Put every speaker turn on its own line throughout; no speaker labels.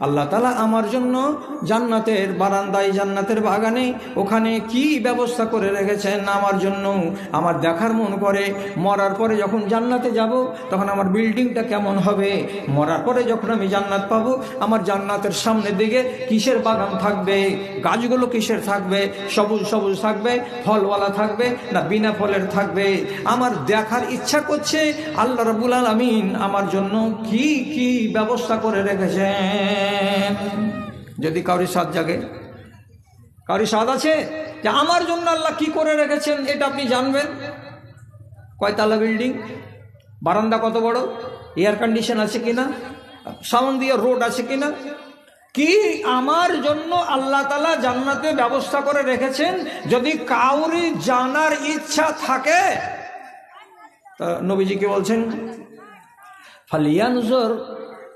আল্লাহ তালা আমার জন্য জান্নাতের বারান্দায়, জান্নাতের বাগানে ওখানে কি ব্যবস্থা করে রেখেছেন আমার জন্য? আমার দেখার মন করে। মরার পরে যখন জান্নাতে যাব, তখন আমার বিল্ডিংটা কেমন হবে? মরার পরে যখন আমি জান্নাত পাবো, আমার জান্নাতের সামনের দিকে কিসের বাগান থাকবে? গাছগুলো কিসের থাকবে? সবুজ সবুজ থাকবে? ফলওয়ালা থাকবে না বিনা ফলের থাকবে? আমার দেখার ইচ্ছা করছে আল্লাহ রাবুল আলমিন আমার জন্য কি কি ব্যবস্থা করে রেখেছেন? যদি কাউরি স্বাদ জাগে। কাউরি স্বাদ আছে? যে আমার জন্য আল্লাহ কি করে রেখেছেন এটা আপনি জানবেন। কয়তালা বিল্ডিং? বারান্দা কত বড়? এয়ার কন্ডিশন আছে কিনা সাউন্ড দিয়ে রোড আছে কিনা কি আমার জন্য আল্লাহ তালা জান্নাতে ব্যবস্থা করে রেখেছেন? যদি কাউরি জানার ইচ্ছা থাকে নবীজি কি বলছেন? ফালিয়ানজর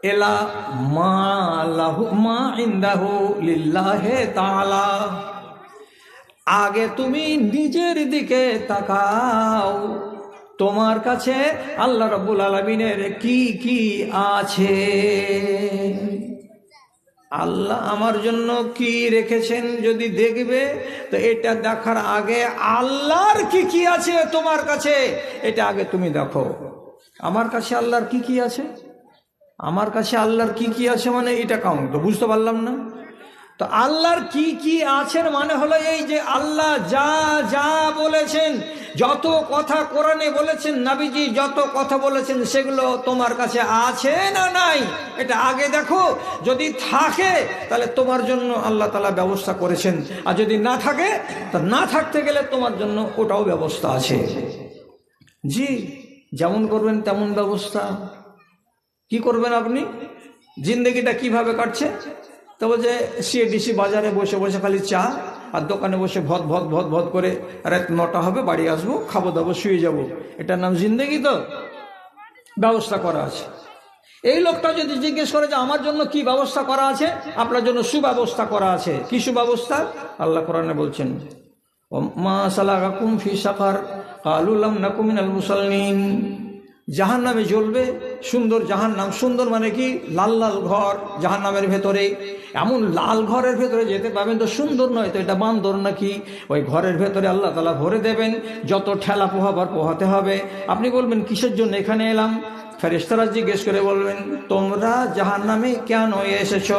এলা মা লাহু, মা ইন্দাহু লিল্লাহে তাআলা। আগে তুমি নিজের দিকে তাকাও। তোমার কাছে আল্লাহ রাব্বুল আলমিনের কি কি আছে? আল্লাহ আমার জন্য কি রেখেছেন যদি দেখবে, তো এটা দেখার আগে আল্লাহর কি কি আছে তোমার কাছে? এটা আগে তুমি দেখো। আমার কাছে আল্লাহর কি কি আছে? আমার কাছে আল্লাহর কি কি আছে মানে এটা কাউন্ট, তো বুঝতে পারলাম না? তো আল্লাহর কি কি আছেন মানে হলো এই যে আল্লাহ যা যা বলেছেন, যত কথা কোরআনে বলেছেন, নাবিজি যত কথা বলেছেন, সেগুলো তোমার কাছে আছে না নাই? এটা আগে দেখো, যদি থাকে, তাহলে তোমার জন্য আল্লাহ তালা ব্যবস্থা করেছেন। আর যদি না থাকে, তা না থাকতে গেলে তোমার জন্য ওটাও ব্যবস্থা আছে। জি, যেমন করবেন তেমন ব্যবস্থা। কি করবেন আপনি? জিন্দগিটা কীভাবে কাটছে? তো বলছে সিএডিসি বাজারে বসে বসে খালি চা আর দোকানে বসে ভদ ভদ ভদ ভদ করে রাত নটা হবে, বাড়ি আসব, খাব দাবো, শুয়ে যাব। এটার নাম জিন্দগি তো? ব্যবস্থা করা আছে। এই লোকটা যদি জিজ্ঞেস করে যে আমার জন্য কি ব্যবস্থা করা আছে? আপনার জন্য সুব্যবস্থা করা আছে। কি সুব্যবস্থা? আল্লাহ কোরআনে বলছেন মা সালাকুম ফি সাকার কালুলাম নাকুমিনাল মুসাল্লিন। জাহান নামে জ্বলবে, সুন্দর জাহান নাম সুন্দর মানে কি? লাল লাল ঘর জাহান নামের ভেতরে। এমন লাল ঘরের ভেতরে যেতে পাবেন তো সুন্দর নয় তো এটা বান্দর নাকি? ওই ঘরের ভেতরে আল্লাহ তালা ভরে দেবেন, যত ঠেলা পোহাবার পোহাতে হবে। আপনি বলবেন, কিসের জন্য এখানে এলাম? ফেরেস্তারা জিজ্ঞেস করে বলবেন তোমরা জাহান নামে কেন এসেছ?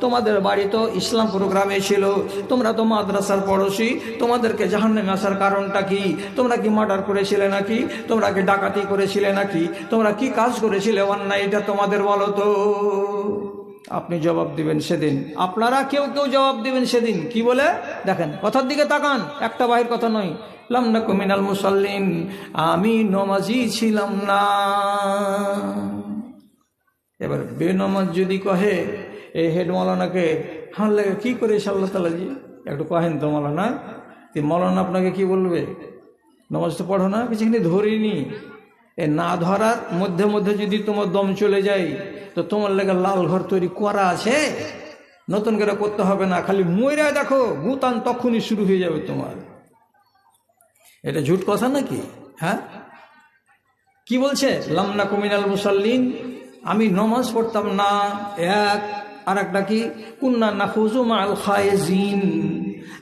তোমাদের বাড়ি তো ইসলাম প্রোগ্রামে ছিল। তোমরা তো মাদ্রাসার পড়োশি। তোমাদেরকে জাহান নামে আসার কারণটা কি? তোমরা কি মার্ডার করেছিলে নাকি? তোমরা কি ডাকাতি করেছিলে নাকি? তোমরা কি কাজ করেছিলে? অন্যায় এটা তোমাদের বলো তো। আপনি জবাব দিবেন সেদিন। আপনারা কেউ কেউ জবাব দিবেন সেদিন। কি বলে? দেখেন, কথার দিকে তাকান। একটা বাহির কথা নয়। লামনা কুমিনাল মুসাল্লিন, আমি নমাজি ছিলাম না। এবার বেনমাজ যদি কহে এই হেড মৌলানাকে, হার লাগে কী করে আল্লাহ তালাজি একটু কহেন তো মৌলানা। যে মৌলানা আপনাকে কি বলবে? নমাজ তো পড়ো না, কিছুখানি ধরিনি। এ না ধরার মধ্যে মধ্যে যদি তোমার দম চলে যায় তো তোমার লেগে লাল ঘর তৈরি করা আছে। নতুন করে করতে হবে না, খালি ময়রা দেখো গুতান তখনই শুরু হয়ে যাবে তোমার। এটা ঝুট কথা নাকি? হ্যাঁ? কি বলছে? লামনা কুমিনাল মুসাল্লিন, আমি নমাজ পড়তাম না, এক আর একটা কি? কুন্না নাফুজু মাল খায়েজিন।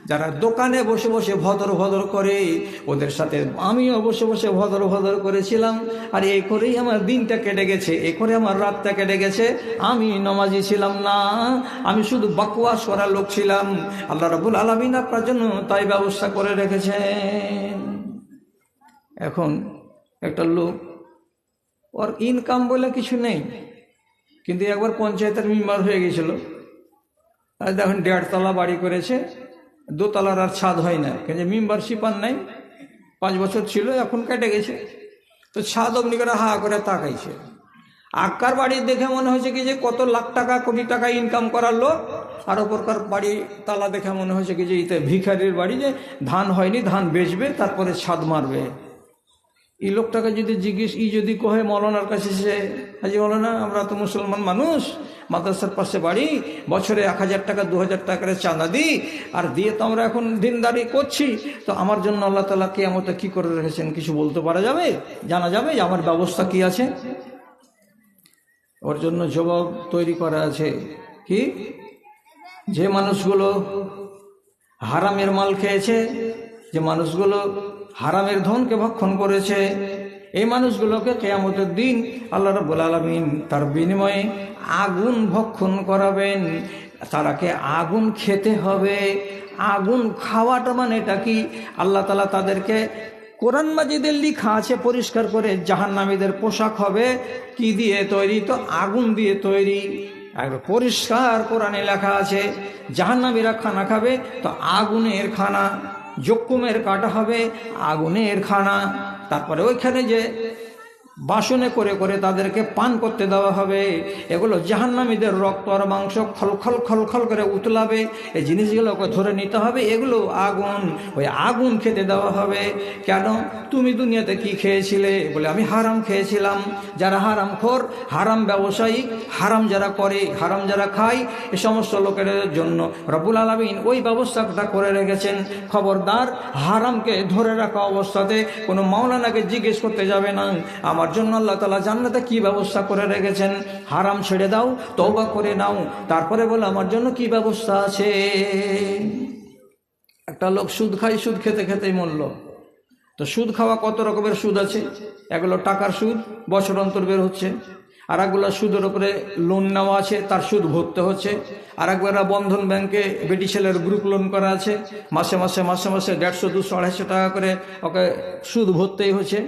যারা দোকানে বসে বসে ভদর ভদর করে, ওদের সাথে আমিও বসে বসে ভদর ভদর করেছিলাম। আর এই করেই আমার দিনটা কেটে গেছে, এ করে আমার রাতটা কেটে গেছে। আমি নমাজি ছিলাম না, আমি শুধু বাকওয়াস করার লোক ছিলাম। আল্লাহ রাবুল আলমিন আপনার জন্য তাই ব্যবস্থা করে রেখেছেন। এখন একটা লোক, ওর ইনকাম বলে কিছু নেই, কিন্তু একবার পঞ্চায়েতের মেম্বার হয়ে গেছিল। আর দেখুন দেড়তলা বাড়ি করেছে দোতলার আর ছাদ হয় না। কেন মেম্বারশিপ আর নাই। পাঁচ বছর ছিল, এখন কেটে গেছে। তো ছাদ অমনি করে হা করে তাকাইছে। আকার বাড়ি দেখে মনে হয়েছে কি যে কত লাখ টাকা, কোটি টাকা ইনকাম করার লোক। আর ওপরকার বাড়ি তালা দেখে মনে হয়েছে কি যে ইতে ভিখারির বাড়ি যে ধান হয়নি, ধান বেচবে, তারপরে ছাদ মারবে। এই লোকটাকে যদি জিজ্ঞেস, ই যদি কহে, মৌলানার কাছে সে, হাজি মৌলানা, আমরা তো মুসলমান মানুষ। মাদ্রাসার পাশে বাড়ি, বছরে এক হাজার টাকা, দু হাজার টাকার চাঁদা দিই, আর দিয়ে তো আমরা এখন দিনদারি করছি। তো আমার জন্য আল্লাহ তালা কে আমাকে কী করে রেখেছেন কিছু বলতে পারা যাবে? জানা যাবে যে আমার ব্যবস্থা কি আছে? ওর জন্য জবাব তৈরি করা আছে কি? যে মানুষগুলো হারামের মাল খেয়েছে, যে মানুষগুলো হারামের ধনকে ভক্ষণ করেছে এই মানুষগুলোকে কেয়ামতের দিন আল্লাহ রব্বুল আলমিন তার বিনিময়ে আগুন ভক্ষণ করাবেন। তারাকে আগুন খেতে হবে। আগুন খাওয়াটা মানে এটা কি? আল্লাহ তালা তাদেরকে কোরআন মাজিদের লিখা আছে, পরিষ্কার করে জাহান্নামীদের পোশাক হবে। কি দিয়ে তৈরি? তো আগুন দিয়ে তৈরি। একবার পরিষ্কার কোরআনে লেখা আছে, জাহান্নামীরা খানা খাবে, তো আগুনের খানা জকুমের কাটা হবে, আগুনের খানা। তারপরে ওইখানে যে বাসনে করে করে তাদেরকে পান করতে দেওয়া হবে। এগুলো জাহান্নামীদের রক্ত আর মাংস খলখল খলখল করে উতলাবে। এই জিনিসগুলোকে ধরে নিতে হবে। এগুলো আগুন, ওই আগুন খেতে দেওয়া হবে। কেন? তুমি দুনিয়াতে কি খেয়েছিলে বলে আমি হারাম খেয়েছিলাম। যারা হারাম খোর, হারাম ব্যবসায়ী, হারাম যারা করে, হারাম যারা খায়, এ সমস্ত লোকের জন্য রবুল আলমিন ওই ব্যবস্থাটা করে রেখেছেন। খবরদার, হারামকে ধরে রাখা অবস্থাতে কোনো মাওলানাকে জিজ্ঞেস করতে যাবে না। আমার জন্য আল্লাহ তালা জান্নাতে কি ব্যবস্থা করে রেখেছেন? হারাম ছেড়ে দাও তৌবা করে নাও। তারপরে বলে, আমার জন্য কি ব্যবস্থা আছে? একটা লোক সুদ খাই সুদ খেতে খেতেই মরল। তো সুদ খাওয়া কত রকমের সুদ আছে? এগুলো টাকার সুদ, বছর অন্তর বের হচ্ছে। আর একগুলো সুদের উপরে লোন নেওয়া আছে, তার সুদ ভরতে হচ্ছে। আর একবার বন্ধন ব্যাংকে বেটি ছেলের গ্রুপ লোন করা আছে। মাসে মাসে মাসে মাসে দেড়শো, দুশো, আড়াইশো টাকা করে ওকে সুদ ভরতেই হচ্ছে।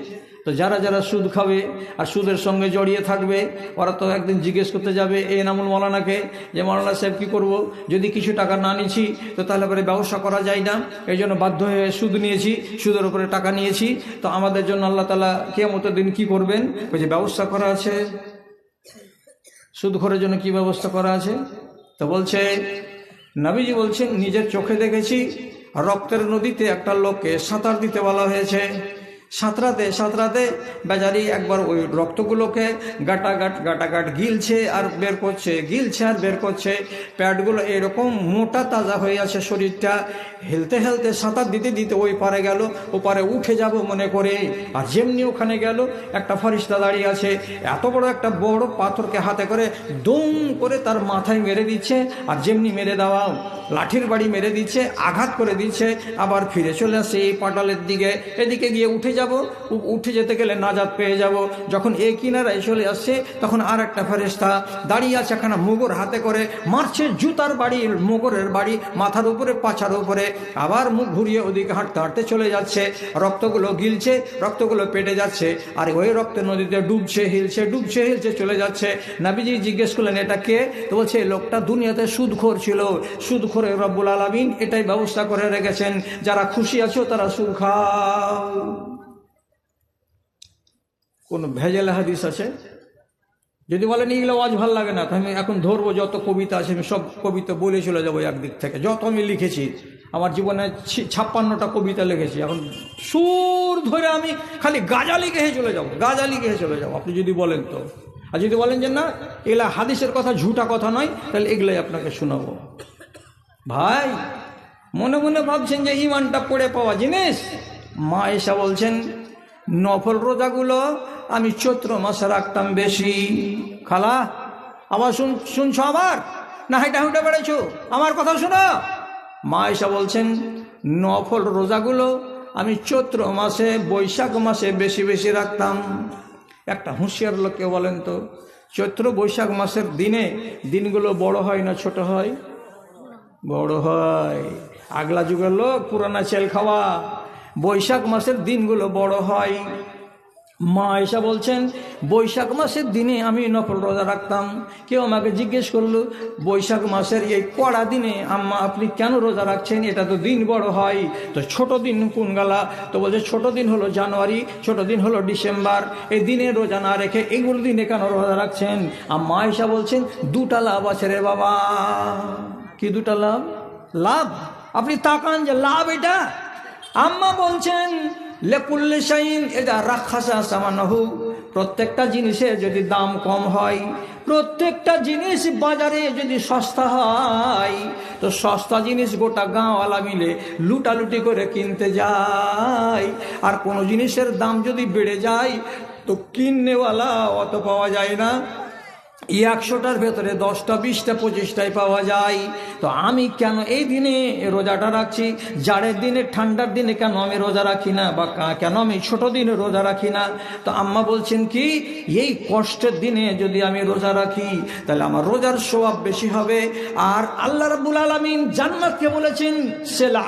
তো যারা যারা সুদ খাবে আর সুদের সঙ্গে জড়িয়ে থাকবে, ওরা তো একদিন জিজ্ঞেস করতে যাবে, এ নামুল মৌলানাকে যে মৌলানা সাহেব কী করব? যদি কিছু টাকা না নিচ্ছি তো তাহলে পরে ব্যবসা করা যায় না। এই জন্য বাধ্য হয়ে সুদ নিয়েছি, সুদের উপরে টাকা নিয়েছি। তো আমাদের জন্য আল্লাহ তালা কেমতের দিন কি করবেন? ওই যে ব্যবস্থা করা আছে। সুদ খোরের জন্য কি ব্যবস্থা করা আছে? তো বলছে, নবীজি বলছেন, নিজের চোখে দেখেছি, রক্তের নদীতে একটা লোককে সাঁতার দিতে বলা হয়েছে। সাঁতরাতে সাঁতরাতে বেচারি একবার ওই রক্তগুলোকে গাটাগাট গাটাগাট গিলছে আর বের করছে, গিলছে আর বের করছে। প্যাডগুলো এরকম মোটা তাজা হয়ে আছে শরীরটা। হেলতে হেলতে সাঁতার দিতে দিতে ওই পারে গেল ও পারে উঠে যাব মনে করে। আর যেমনি ওখানে গেল, একটা ফরিস্তা দাঁড়িয়ে আছে। এত বড় একটা বড় পাথরকে হাতে করে দুম করে তার মাথায় মেরে দিচ্ছে। আর যেমনি মেরে দেওয়া লাঠির বাড়ি মেরে দিচ্ছে, আঘাত করে দিচ্ছে। আবার ফিরে চলে আসছে এই পাটালের দিকে। এদিকে গিয়ে উঠে যাব উঠে যেতে গেলে নাজাদ পেয়ে যাব। যখন এই কিনারায় চলে আসছে, তখন আর একটা ফেরেস্তা দাঁড়িয়ে আছে এখানে মুগর হাতে করে, মারছে জুতার বাড়ি, মুগরের বাড়ি, মাথার উপরে, পাছার উপরে। আবার মুখ ঘুরিয়ে ওদিকে হাঁটতে হাঁটতে চলে যাচ্ছে। রক্তগুলো গিলছে, রক্তগুলো পেটে যাচ্ছে। আর ওই রক্ত নদীতে ডুবছে, হিলছে ডুবছে, হিলছে চলে যাচ্ছে। নাবিজি জিজ্ঞেস করলেন, এটা কে? তো বলছে লোকটা দুনিয়াতে সুদখোর ছিল। সুদখোরে রব্বুল আলমিন এটাই ব্যবস্থা করে রেখেছেন। যারা খুশি আছো তারা সুদ খাও। কোন ভেজাল হাদিস আছে? যদি বলেন এগুলো আওয়াজ ভালো লাগে না আমি এখন ধরবো, যত কবিতা আছে, আমি সব কবিতা বলে চলে যাব একদিক থেকে। যত আমি লিখেছি, আমার জীবনে ছাপ্পান্নটা কবিতা লিখেছি, এখন সুর ধরে আমি খালি গাজালি গেহে চলে যাব গাজালি গেহে চলে যাব, আপনি যদি বলেন তো। আর যদি বলেন যে, না এগুলা হাদিসের কথা ঝুটা কথা নয় তাহলে এগুলাই আপনাকে শোনাবো। ভাই, মনে মনে ভাবছেন যে, ইমানটা পড়ে পাওয়া জিনিস? মা এসা বলছেন নফল রোজাগুলো আমি চৈত্র মাসে রাখতাম বেশি। খালা, আবার শুন শুনছো আবার? না হেঁটে হেঁটে বেড়েছো আমার কথা শোনো। মা এসা বলছেন, নফল রোজাগুলো আমি চৈত্র মাসে, বৈশাখ মাসে বেশি বেশি রাখতাম। একটা হুঁশিয়ার লোককে বলেন তো, চৈত্র বৈশাখ মাসের দিনে দিনগুলো বড় হয় না ছোট হয়? বড় হয়। আগলা যুগের লোক পুরানা চেল খাওয়া। বৈশাখ মাসের দিনগুলো বড় হয়। মা এসা বলছেন, বৈশাখ মাসের দিনে আমি নকল রোজা রাখতাম। কেউ আমাকে জিজ্ঞেস করল, বৈশাখ মাসের এই কড়া দিনে আম্মা আপনি কেন রোজা রাখছেন? এটা তো দিন বড় হয়। তো ছোট দিন কোন গালা? তো বলছে, ছোট দিন হলো জানুয়ারি, ছোট দিন হলো ডিসেম্বর। এই দিনে রোজা না রেখে এগুলো দিনে কেন রোজা রাখছেন? আম্মা এসা বলছেন, দুটা লাভ আছে রে বাবা। কি দুটা লাভ? লাভ? আপনি তাকান যে লাভ এটা। আম্মা বলছেন, লেকুল্লি শাইন এটা রাক্ষাসা সামানহু প্রত্যেকটা জিনিসের যদি দাম কম হয়, প্রত্যেকটা জিনিস বাজারে যদি সস্তা হয়, তো সস্তা জিনিস গোটা গাঁওয়ালা মিলে লুটালুটি করে কিনতে যায়। আর কোনো জিনিসের দাম যদি বেড়ে যায়, তো কিননেওয়ালা অত পাওয়া যায় না। একশোটার ভেতরে দশটা, বিশটা পঁচিশটাই পাওয়া যায়। তো আমি কেন এই দিনে রোজাটা রাখছি? জাড়ের দিনে, ঠান্ডার দিনে কেন আমি রোজা রাখি না? বা কেন আমি ছোট দিনে রোজা রাখি না? তো আম্মা বলছেন কি, এই কষ্টের দিনে যদি আমি রোজা রাখি, তাহলে আমার রোজার স্বভাব বেশি হবে। আর আল্লাহ রাবুল আলমিন জান্নাতকে বলেছেন, সেলা,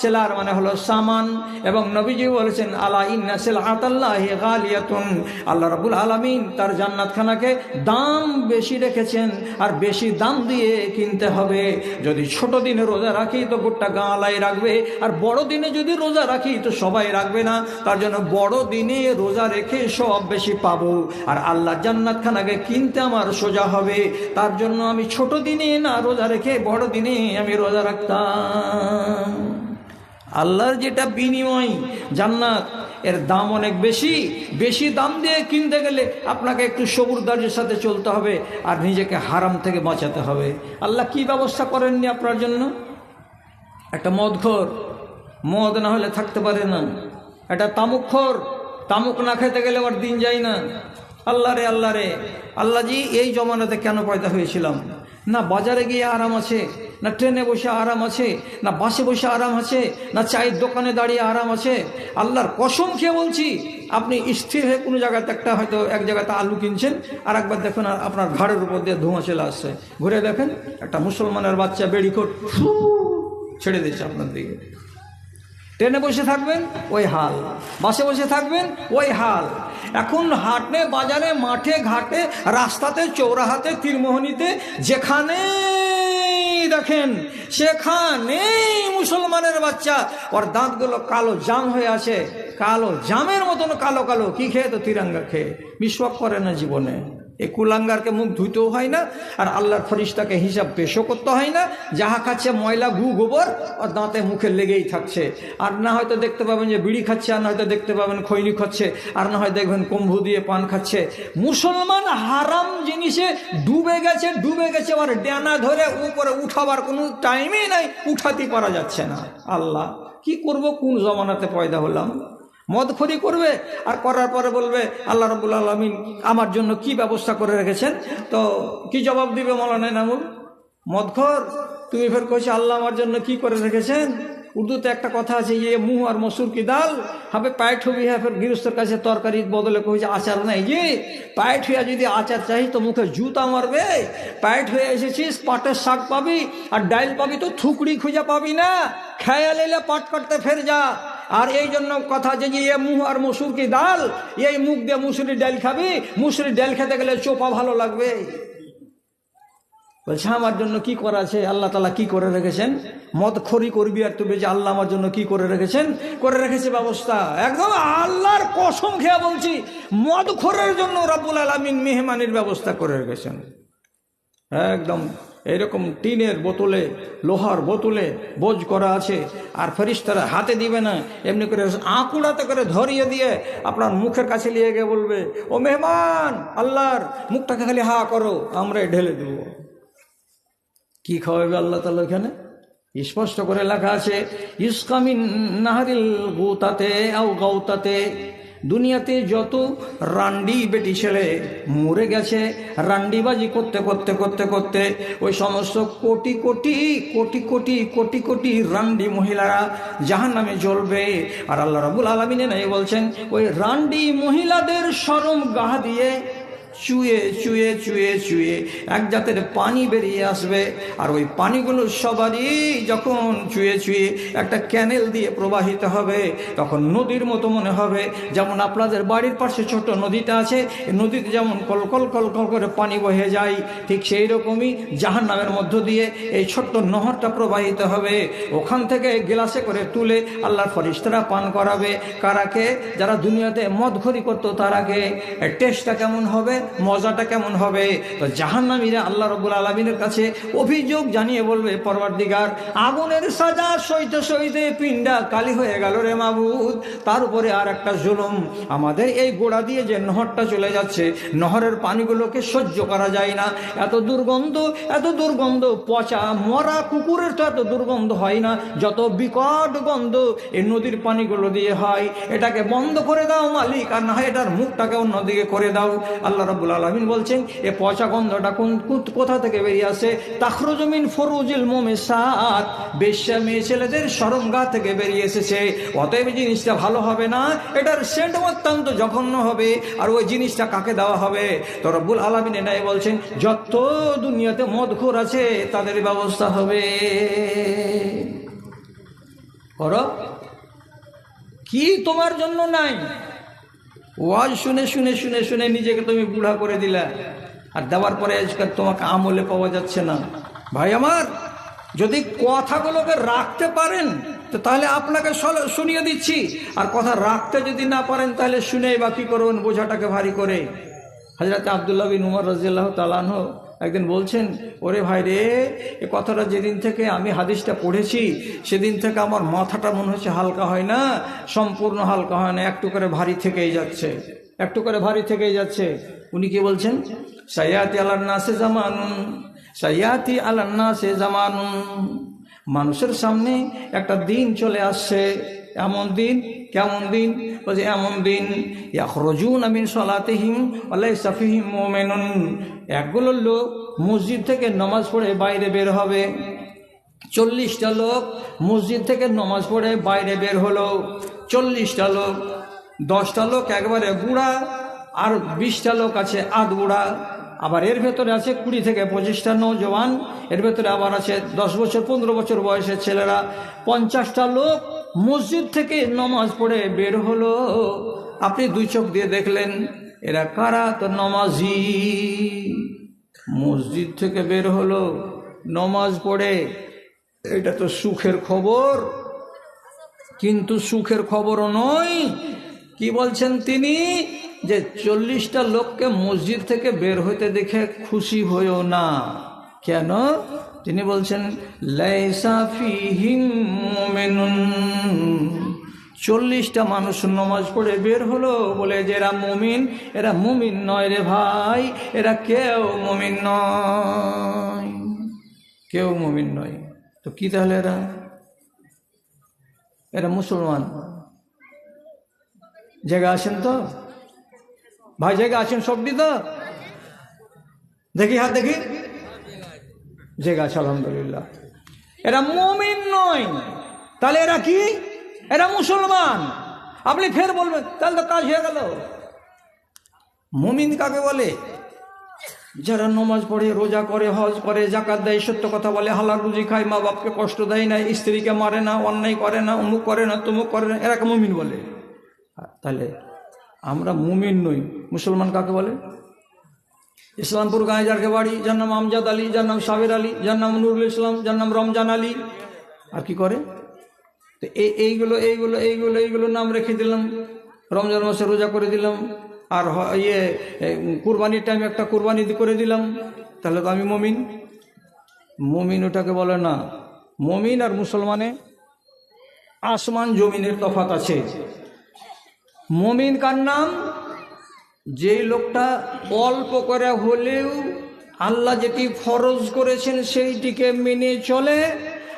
সেলার মানে হলো সামান। এবং নবীজি বলেছেন, আলা ইন্না সেলাত আল্লাহ গালিয়াতুন। আল্লাহ রাবুল আলমিন তার জান্নাতখানাকে দাম বেশি রেখেছেন, আর বেশি দাম দিয়ে কিনতে হবে। যদি ছোট দিনে রোজা রাখি তো গোটা গাঁলাই রাখবে, আর বড় দিনে যদি রোজা রাখি তো সবাই রাখবে না। তার জন্য বড় দিনে রোজা রেখে সব বেশি পাবো। আর আল্লাহ জান্নাতখানাকে কিনতে আমার সোজা হবে। তার জন্য আমি ছোট দিনে না রোজা রেখে বড় দিনে আমি রোজা রাখতাম। আল্লাহর যেটা বিনিময় জান্নাত এর দাম অনেক বেশি। বেশি দাম দিয়ে কিনতে গেলে আপনাকে একটু সবুরদারির সাথে চলতে হবে আর নিজেকে হারাম থেকে বাঁচাতে হবে। আল্লাহ কি ব্যবস্থা করেননি আপনার জন্য? একটা মদখোর। মদ না হলে থাকতে পারে না। একটা তামুকখোর তামুক না খেতে গেলে আবার দিন যায় না। আল্লাহ রে আল্লাহ রে। আল্লাহ জি এই জমানাতে কেন পয়দা হয়েছিলাম? না, বাজারে গিয়ে আরাম আছে। না ট্রেনে বসে আরাম আছে, না বাসে বসে আরাম আছে, না চায়ের দোকানে দাঁড়িয়ে আরাম আছে। আল্লাহর কসম খেয়ে বলছি, আপনি স্থির হয়ে কোনো জায়গাতে একটা হয়তো এক জায়গাতে আলু কিনছেন আর একবার দেখুন আপনার ঘাড়ের উপর দিয়ে ধোঁয়া চলে আসছে। ঘুরে দেখেন, একটা মুসলমানের বাচ্চা বেড়িকোট ছেড়ে দিচ্ছে আপনার দিকে। ট্রেনে বসে থাকবেন, ওই হাল। বাসে বসে থাকবেন, ওই হাল। এখন হাটে, বাজারে, মাঠে, ঘাটে, রাস্তাতে, চৌরাহাতে, তীরমোহনীতে, যেখানে দেখেন সেখানেই মুসলমানের বাচ্চা, ওর দাঁতগুলো কালো জাম হয়ে আছে, কালো জামের মতন কালো কালো, কি খেয়ে তো তিরঙ্গা খেয়ে? বিশ্বাস করে না জীবনে। এই কুলাঙ্গারকে মুখ ধুইতেও হয় না, আর আল্লাহর ফরিস্তাকে হিসাব পেশও করতে হয় না। যাহা খাচ্ছে ময়লা, গু, গোবর, আর দাঁতে, মুখে লেগেই থাকছে। আর না হয়তো দেখতে পাবেন যে বিড়ি খাচ্ছে, আর না হয়তো দেখতে পাবেন খৈনি খাচ্ছে, আর না হয় দেখবেন কুম্ভু দিয়ে পান খাচ্ছে। মুসলমান হারাম জিনিসে ডুবে গেছে ডুবে গেছে আর ডেনা ধরে উপরে উঠাবার কোনো টাইমই নাই উঠাতে পারা যাচ্ছে না। আল্লাহ, কি করব, কোন জমানাতে পয়দা হলাম? মদখরি করবে আর করার পরে বলবে, আল্লাহ রবুল আলমিন আমার জন্য কি ব্যবস্থা করে রেখেছেন? তো কি জবাব দিবে মৌলানা নামুল মদখর? তুমি ফের কইছো, আল্লাহ আমার জন্য কি করে রেখেছেন? উর্দুতে একটা কথা আছে ইয়ে মুহ আর মসুর কি দাল? হবে পায়ে হবি হ্যাঁ ফের গৃহস্থের কাছে তরকারির বদলে কইছে, আচার নাই যে পায়ে হইয়া যদি আচার চাই তো মুখে জুতা মারবে। পায়ে ঠুয়ে এসেছিস, পাটের শাক পাবি, আর ডাইল পাবি তো থুকড়ি খুঁজে পাবি না। খেয়াল এলে পাট কাটতে ফের যা। আর এই জন্য কথা যে এ মুহ আর মসুর কি ডাল? এই মুখ দিয়ে মুসুরি ডাল খাবি, মুসুরি ডাল খেতে গেলে চোপা ভালো লাগবে। বলছে, আমার জন্য কি করা আছে? আল্লাহ তালা কি করে রেখেছেন? মদ খরি করবি আর তুমি যে আল্লাহ আমার জন্য কি করে রেখেছেন? করে রেখেছে ব্যবস্থা। একদম আল্লাহর কসম খেয়া বলছি, মদ খোরের জন্য রাবুল আলমিন মেহমানির ব্যবস্থা করে রেখেছেন। একদম এরকম টিনের বোতলে, লোহার বোতলে বোঝ করা আছে, আর ফেরিস্তারা হাতে দিবে না। এমনি করে আঁকুড়াতে করে ধরিয়ে দিয়ে আপনার মুখের কাছে নিয়ে গিয়ে বলবে, ও মেহমান, আল্লাহর মুখটাকে খালি হা করো, আমরাই ঢেলে দেবো। কি খাওয়াবে আল্লাহ তালা এখানে স্পষ্ট করে লেখা আছে, ইসকামিন নাহারিল গৌতাতে আও গৌতাতে দুনিয়াতে যত রান্ডি বেটি ছেলে মরে গেছে, রান্ডিবাজি করতে করতে করতে করতে ওই সমস্ত কোটি কোটি কোটি কোটি কোটি কোটি রান্ডি মহিলারা জাহান নামে জ্বলবে। আর আল্লাহ রাবুল আলমিনে নাই বলছেন, ওই রান্ডি মহিলাদের সরম গাহা দিয়ে চুয়ে চুয়ে চুয়ে চুয়ে এক জাতের পানি বেরিয়ে আসবে। আর ওই পানিগুলো সবারই যখন চুয়ে চুয়ে একটা ক্যানেল দিয়ে প্রবাহিত হবে, তখন নদীর মতো মনে হবে। যেমন আপনাদের বাড়ির পাশে ছোট নদীটা আছে নদীতে যেমন কলকল কলকল করে পানি বহে যায়, ঠিক সেই রকমই জাহান নামের মধ্য দিয়ে এই ছোট্ট নহরটা প্রবাহিত হবে। ওখান থেকে গ্লাসে করে তুলে আল্লাহর ফরিস্তারা পান করাবে। কারাকে যারা দুনিয়াতে মদ ঘড়ি করতো তারাকে টেস্টটা কেমন হবে? মজাটা কেমন হবে? তো জাহান্নামীরা আল্লাহ রবুল আলমিনের কাছে অভিযোগ জানিয়ে বলবে পরবার দিগার আগুনের সাজা সইতে সইতে পিণ্ডা কালি হয়ে গেল রে মাবুদ। তার উপরে আর একটা জুলুম। আমাদের এই গোড়া দিয়ে যে নহরটা চলে যাচ্ছে, নহরের পানিগুলোকে সহ্য করা যায় না। এত দুর্গন্ধ এত দুর্গন্ধ, পচা, মরা কুকুরের তো এত দুর্গন্ধ হয় না। যত বিকট গন্ধ এই নদীর পানিগুলো দিয়ে হয়, এটাকে বন্ধ করে দাও মালিক, আর না হয় এটার মুখটাকে অন্যদিকে করে দাও। আল্লাহ রব্বুল আলমিন বলছেন, এ পচা গন্ধটা কোন কোথা থেকে বেরিয়ে আসে? তাখরুজমিন ফরুজিল মোমে সাত বেশ্যা মেয়ে ছেলেদের সরমগা থেকে বেরিয়ে এসেছে। অতএব জিনিসটা ভালো হবে না, এটার সেন্ট অত্যন্ত জঘন্য হবে, আর ওই জিনিসটা কাকে দেওয়া হবে? তো রব্বুল আলমিন এটাই বলছেন, যত দুনিয়াতে মদখোর আছে, তাদের ব্যবস্থা হবে। কি তোমার জন্য নাই? ওয়াজ শুনে শুনে শুনে শুনে নিজেকে তুমি বুড়া করে দিলা। আর দেওয়ার পরে আজকাল তোমাকে আমলে পাওয়া যাচ্ছে না। ভাই আমার, যদি কথাগুলোকে রাখতে পারেন, তো তাহলে আপনাকে শুনিয়ে দিচ্ছি। আর কথা রাখতে যদি না পারেন, তাহলে শুনে বাকি করুন, বোঝাটাকে ভারী করে। হাজরাতে আবদুল্লাহ বিন উমর রাজিয়াল্লাহ তালাহ একদিন বলছেন, ওরে ভাই রে, এ কথাটা যেদিন থেকে আমি হাদিসটা পড়েছি, সেদিন থেকে আমার মাথাটা মনে হচ্ছে হালকা হয় না, সম্পূর্ণ হালকা হয় না, একটু করে ভারী থেকেই যাচ্ছে, একটু করে ভারী থেকেই যাচ্ছে। উনি কি বলছেন? সাইয়াতি আল্লাহ সে জামানুন, সাইয়াতি আল্লাহ সে জামানুন, মানুষের সামনে একটা দিন চলে আসছে এমন দিন, কেমন দিন? বলছে, এমন দিন, ইয়াখরজুন আমিন সলাতেহিম আল্লাহ সাফিহিম মোমেনুন। একগুলো লোক মসজিদ থেকে নামাজ পড়ে বাইরে বের হবে। চল্লিশটা লোক মসজিদ থেকে নামাজ পড়ে বাইরে বের হলো। চল্লিশটা লোক, দশটা লোক একবারে বুড়া, আর বিশটা লোক আছে আধ বুড়া। আবার এর ভেতরে আছে কুড়ি থেকে পঁচিশটা নৌজওয়ান, এর ভেতরে আবার আছে দশ বছর, পনেরো বছর বয়সের ছেলেরা। পঞ্চাশটা লোক মসজিদ থেকে নমাজ পড়ে বের হলো। আপনি দুই চোখ দিয়ে দেখলেন, এরা কারা? তো নমাজি। মসজিদ থেকে বের হলো, নমাজ পড়ে। এটা তো সুখের খবর। কিন্তু সুখের খবরও নয়। কি বলছেন তিনি? যে চল্লিশটা লোককে মসজিদ থেকে বের হইতে দেখে খুশি হইও না। কেন? তিনি বলছেন চল্লিশটা মানুষ নমাজ পড়ে বের হলো, বলে যে এরা মুমিন এরা মুমিন নয় রে ভাই, এরা কেউ মুমিন নয়, কেউ মুমিন নয়। তো কি তাহলে এরা? এরা মুসলমান। জায়গা আছেন তো? ভাই, জায়গা আছেন সবটি তো দেখি হাত দেখি। জায়গা আছে আলহামদুলিল্লাহ। এরা মমিন নয়। তাহলে এরা কি? এরা মুসলমান। আপনি ফের বলবেন, তাহলে তো কাজ হয়ে গেল। মুমিন কাকে বলে? যারা নমাজ পড়ে, রোজা করে, হজ করে জাকাত দেয়, সত্য কথা বলে, হালাল রুজি খায় মা বাপকে কষ্ট দেয় না, স্ত্রীকে মারে না, অন্যায় করে না, অমুক করে না, তমুক করে না এরাকে মুমিন বলে? তাহলে আমরা মুমিন নই। মুসলমান কাকে বলে? ইসলামপুর গাঁয়ে যারকে বাড়ি যার নাম আমজাদ আলী, যার নাম সাবের আলী, যার নাম নুরুল ইসলাম, যার নাম রমজান আলী। আর কি করে? তো এই এইগুলো এইগুলো এইগুলো এইগুলো নাম রেখে দিলাম, রমজান মাসে রোজা করে দিলাম, আর ইয়ে কুরবানির টাইমে একটা কুরবানি করে দিলাম। তাহলে তো আমি মমিন। মমিন ওটাকে বলে না, মমিন আর মুসলমানে আসমান জমিনের তফাত আছে। মমিন কার নাম? যেই লোকটা অল্প করে হলেও আল্লাহ যেটি ফরজ করেছেন সেইটিকে মেনে চলে,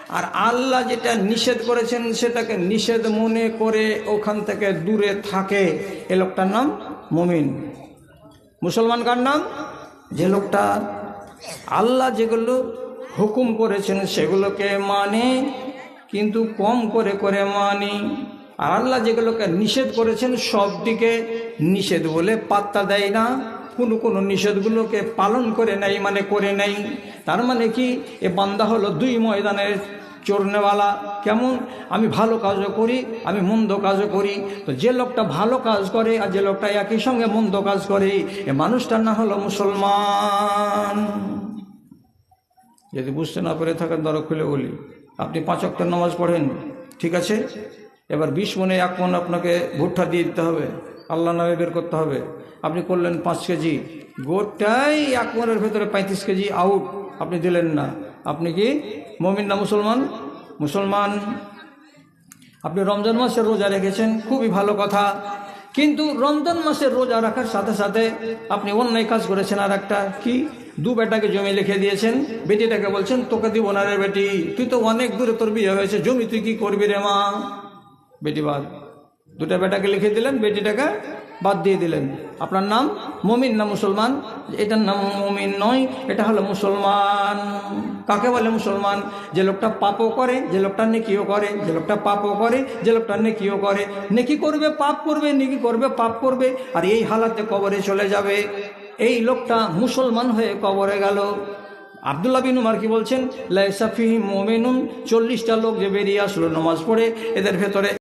আর আল্লাহ যেটা নিষেধ করেছেন সেটাকে নিষেধ মনে করে ওখান থেকে দূরে থাকে। এ লোকটার নাম মমিন। মুসলমান কার নাম? যে লোকটা আল্লাহ যেগুলো হুকুম করেছেন সেগুলোকে মানে কিন্তু কম করে করে মানি। আর আল্লাহ যেগুলোকে নিষেধ করেছেন সবটিকে নিষেধ বলে পাত্তা দেয় না। কোনো কোনো নিষেধগুলোকে পালন করে নেই মানে করে নেই তার মানে কি? এ বান্দা হলো দুই ময়দানের চোরনেওয়ালা। কেমন? আমি ভালো কাজও করি, আমি মন্দ কাজও করি। তো যে লোকটা ভালো কাজ করে আর যে লোকটা একই সঙ্গে মন্দ কাজ করে, এ মানুষটার না হলো মুসলমান। যদি বুঝতে না পেরে থাকেন দরক খুলে বলি। আপনি পাঁচ অক্টার নামাজ পড়েন, ঠিক আছে? এবার বিশ মনে এক মন আপনাকে ভুট্টা দিয়ে দিতে হবে। আল্লাহ নামে বের করতে হবে। আপনি করলেন পাঁচ কেজি। গোটাই এক মনের ভেতরে পঁয়ত্রিশ কেজি আউট আপনি দিলেন না। আপনি কি মমিন না মুসলমান? মুসলমান। আপনি রমজান মাসের রোজা রেখেছেন, খুবই ভালো কথা। কিন্তু রমজান মাসের রোজা রাখার সাথে সাথে আপনি অন্যায় কাজ করেছেন আর একটা কি? দু বেটাকে জমি লিখে দিয়েছেন। বেটিটাকে বলছেন, তোকে দিব না রে বেটি। তুই তো অনেক দূরে তোর বিয়ে হয়েছে। জমি তুই কি করবি রে মা? বেটি বাদ। দুটা বেটাকে লিখে দিলেন, বেটিটাকে বাদ দিয়ে দিলেন। আপনার নাম মমিন না মুসলমান? এটার নাম মমিন নয়, এটা হলো মুসলমান। কাকে বলে মুসলমান? যে লোকটা পাপও করে, যে লোকটা নেকিও করে, যে লোকটা পাপও করে, যে লোকটা নেকিও করে। নেকি করবে, পাপ করবে, নেকি করবে, পাপ করবে, আর এই হালাতে কবরে চলে যাবে। এই লোকটা মুসলমান হয়ে কবরে গেল। আবদুল্লাহ বিন উমার কি বলছেন? লাইসাফি মোমেনুন, চল্লিশটা লোক যে বেরিয়ে আসলো নমাজ পড়ে, এদের ভেতরে